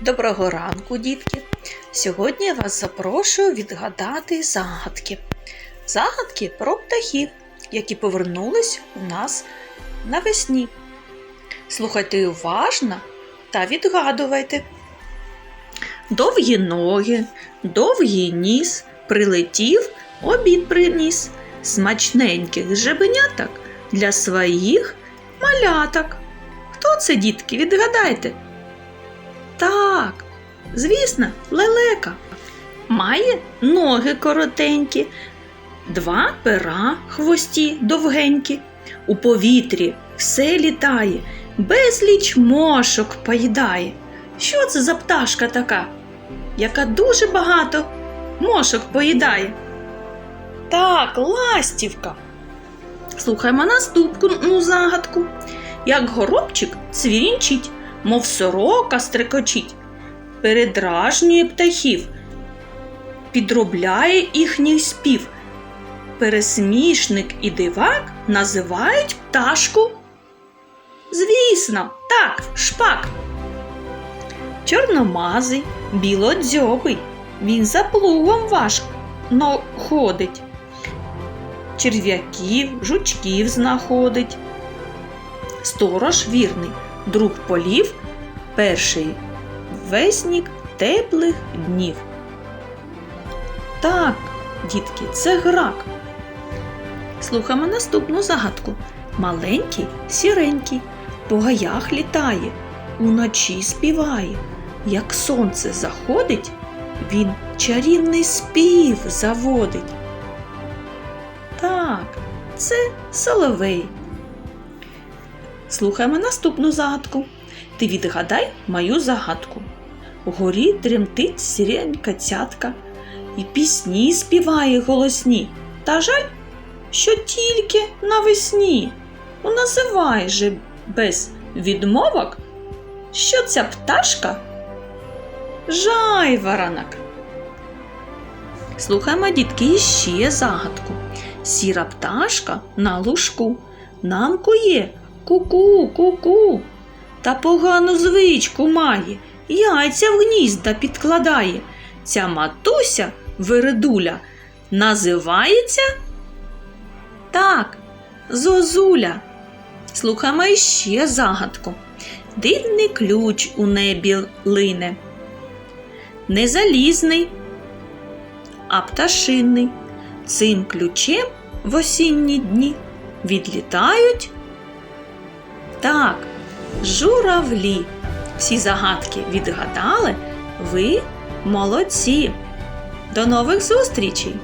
Доброго ранку, дітки! Сьогодні я вас запрошую відгадати загадки. Загадки про птахів, які повернулись у нас навесні. Слухайте уважно та відгадувайте. Довгі ноги, довгий ніс, прилетів, обід приніс, смачненьких жебеняток для своїх маляток. Хто це, дітки? Відгадайте? Так, звісно, лелека. Має ноги коротенькі, два пера хвості довгенькі. У повітрі все літає, безліч мошок поїдає. Що це за пташка така, яка дуже багато мошок поїдає? Так, ластівка. Слухаймо наступну загадку. Як горобчик цвірінчить, мов сорока стрекочить, передражнює птахів, підробляє їхній спів. Пересмішник і дивак називають пташку. Звісно, так, шпак. Чорномазий, білодзьобий, він за плугом важко ходить. Черв'яків, жучків знаходить. Сторож вірний, друг полів, перший веснік теплих днів. Так, дітки, це грак. Слухаємо наступну загадку. Маленький, сіренький, по гаях літає, уночі співає. Як сонце заходить, він чарівний спів заводить. Так, це соловей. Слухаємо наступну загадку. Ти відгадай мою загадку. Угорі тремтить сіренька цятка і пісні співає голосні. Та жаль, що тільки навесні. Ну, називай же без відмовок, що ця пташка жайворонок. Слухаємо, дітки, іще загадку. Сіра пташка на лужку нам кує ку-ку, ку-ку. Та погану звичку має, яйця в гнізда підкладає. Ця матуся вередуля називається так, зозуля. Слухаємо іще загадку. Дивний ключ у небі лине. Не залізний, а пташинний. Цим ключем в осінні дні відлітають так, журавлі. Всі загадки відгадали? Ви молодці. До нових зустрічей!